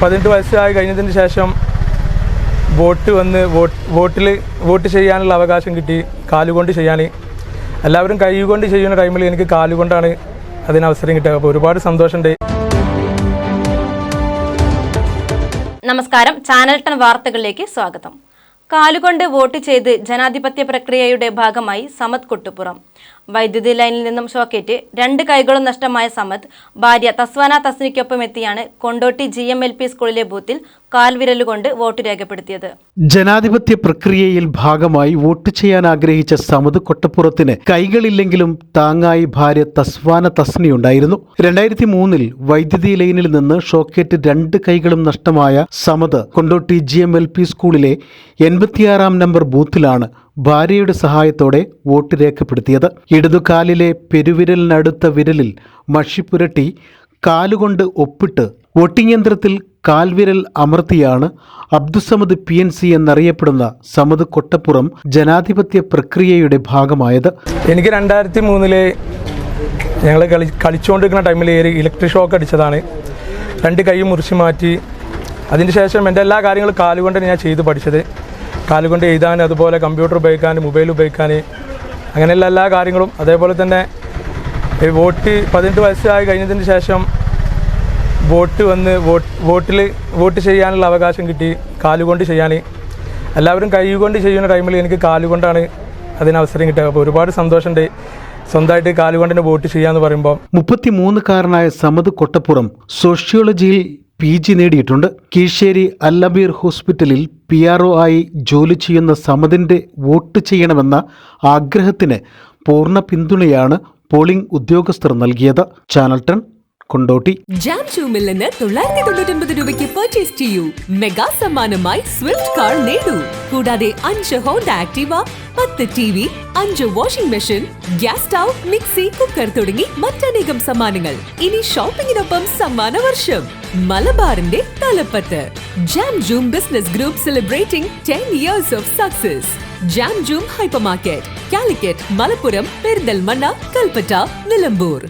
പതിനെട്ട് വയസ്സായി കഴിഞ്ഞതിന് ശേഷം വോട്ട് വന്ന് വോട്ട് വോട്ടിൽ വോട്ട് ചെയ്യാനുള്ള അവകാശം കിട്ടി. കാലുകൊണ്ട് ചെയ്യാൻ എല്ലാവരും കൈകൊണ്ട് ചെയ്യുന്ന ടൈമിൽ എനിക്ക് കാലുകൊണ്ടാണ് അതിന് അവസരം കിട്ടുക അപ്പോൾ ഒരുപാട് സന്തോഷമുണ്ട്. നമസ്കാരം. ചാനൽ ടൺ വാർത്തകളിലേക്ക് സ്വാഗതം. കാലുകൊണ്ട് വോട്ട് ചെയ്ത് ജനാധിപത്യ പ്രക്രിയയുടെ ഭാഗമായി സമത് കൊട്ടുപുറം. വൈദ്യുതി ലൈനിൽ നിന്നും ഷോക്കേറ്റ് രണ്ട് കൈകളും നഷ്ടമായ സമത്. ഭാര്യ തസ്വാന തസ്നിക്കൊപ്പം എത്തിയാണ് Kondotty G M L P സ്കൂളിലെ ബൂത്തിൽ കാൽവിരലുകൊണ്ട് വോട്ട് രേഖപ്പെടുത്തിയത്. ജനാധിപത്യ പ്രക്രിയയിൽ ഭാഗമായി വോട്ട് ചെയ്യാൻ ആഗ്രഹിച്ച സമത് കൊട്ടപ്പുറത്തിന് കൈകളില്ലെങ്കിലും താങ്ങായി ഭാര്യ തസ്വാന തസ്നിയുണ്ടായിരുന്നു രണ്ടായിരത്തി മൂന്നിൽ വൈദ്യുതി ലൈനിൽ നിന്ന് ഷോക്കേറ്റ് രണ്ട് കൈകളും നഷ്ടമായ Samad Kondotty G M L P സ്കൂളിലെ എൺപത്തിയാറാം നമ്പർ ബൂത്തിലാണ് ഭാര്യയുടെ സഹായത്തോടെ വോട്ട് രേഖപ്പെടുത്തിയത്. ഇടതുകാലിലെ പെരുവിരലിനടുത്ത വിരലിൽ മഷി പുരട്ടി കാലുകൊണ്ട് ഒപ്പിട്ട് വോട്ടിംഗ് യന്ത്രത്തിൽ കാൽവിരൽ അമർത്തിയാണ് അബ്ദുസമദ് പി എൻ സി എന്നറിയപ്പെടുന്ന സമദ് കൊട്ടപ്പുറം ജനാധിപത്യ പ്രക്രിയയുടെ ഭാഗമായത്. എനിക്ക് രണ്ടായിരത്തി മൂന്നിലെ ഞങ്ങൾ കളി കളിച്ചുകൊണ്ടിരിക്കുന്ന ടൈമിൽ ഏറി ഇലക്ട്രിക് ഷോക്ക് അടിച്ചതാണ്. രണ്ട് കൈ മുറിച്ച് മാറ്റി. അതിന് ശേഷം എന്റെ എല്ലാ കാര്യങ്ങളും കാലുകൊണ്ട് ഞാൻ ചെയ്ത് പഠിച്ചത്. കാലുകൊണ്ട് എഴുതാൻ അതുപോലെ കമ്പ്യൂട്ടർ ഉപയോഗിക്കാൻ മൊബൈൽ ഉപയോഗിക്കാൻ അങ്ങനെയുള്ള എല്ലാ കാര്യങ്ങളും. അതേപോലെ തന്നെ വോട്ട് പതിനെട്ട് വയസ്സായി കഴിഞ്ഞതിന് ശേഷം വോട്ട് വന്ന് വോട്ട് വോട്ടിൽ വോട്ട് ചെയ്യാനുള്ള അവകാശം കിട്ടി കാലുകൊണ്ട് ചെയ്യാൻ എല്ലാവരും കൈകൊണ്ട് ചെയ്യുന്ന ടൈമിൽ എനിക്ക് കാലുകൊണ്ടാണ് അതിന് അവസരം കിട്ടുക അപ്പോൾ ഒരുപാട് സന്തോഷമുണ്ട്. സ്വന്തമായിട്ട് കാലുകൊണ്ടിന് വോട്ട് ചെയ്യാന്ന് പറയുമ്പോൾ മുപ്പത്തിമൂന്നുകാരനായ സമദ് കൊട്ടപ്പുറം സോഷ്യോളജിയിൽ പി ജി നേടിയിട്ടുണ്ട്. കീഴ്ശ്ശേരി അല്ലബീർ ഹോസ്പിറ്റലിൽ പി ആർ ഒ ആയി ജോലി ചെയ്യുന്ന സമദിന്റെ വോട്ട് ചെയ്യണമെന്ന ആഗ്രഹത്തിന് പൂർണ പിന്തുണയാണ് പോളിംഗ് ഉദ്യോഗസ്ഥർ നൽകിയത്. ചാനൽ ടൺ കൊണ്ടോട്ടി. ജാം ഷൂമിൽ നിന്ന് തൊള്ളായിരത്തി തൊണ്ണൂറ്റൊൻപത് രൂപയ്ക്ക് പർച്ചേസ് ചെയ്യൂ. മെഗാ സമ്മാനമായി സ്വിഫ്റ്റ് കാർ നേടൂ. കൂടാതെ അഞ്ച് ഹോണ്ട ആക്ടീവ പത്ത് ടി വി അഞ്ച് washing machine gas stove mixie cooker തുടങ്ങി മറ്റനേകം സമ്മാനങ്ങൾ. ഇനി ഷോപ്പിംഗിനൊപ്പം സമ്മാന വർഷം മലബാറിന്റെ തലപ്പത്ത്. Jam Joom business group celebrating ten years of success Jam Joom hypermarket Calicut Malappuram Perinthalmanna Kalpetta Nilambur.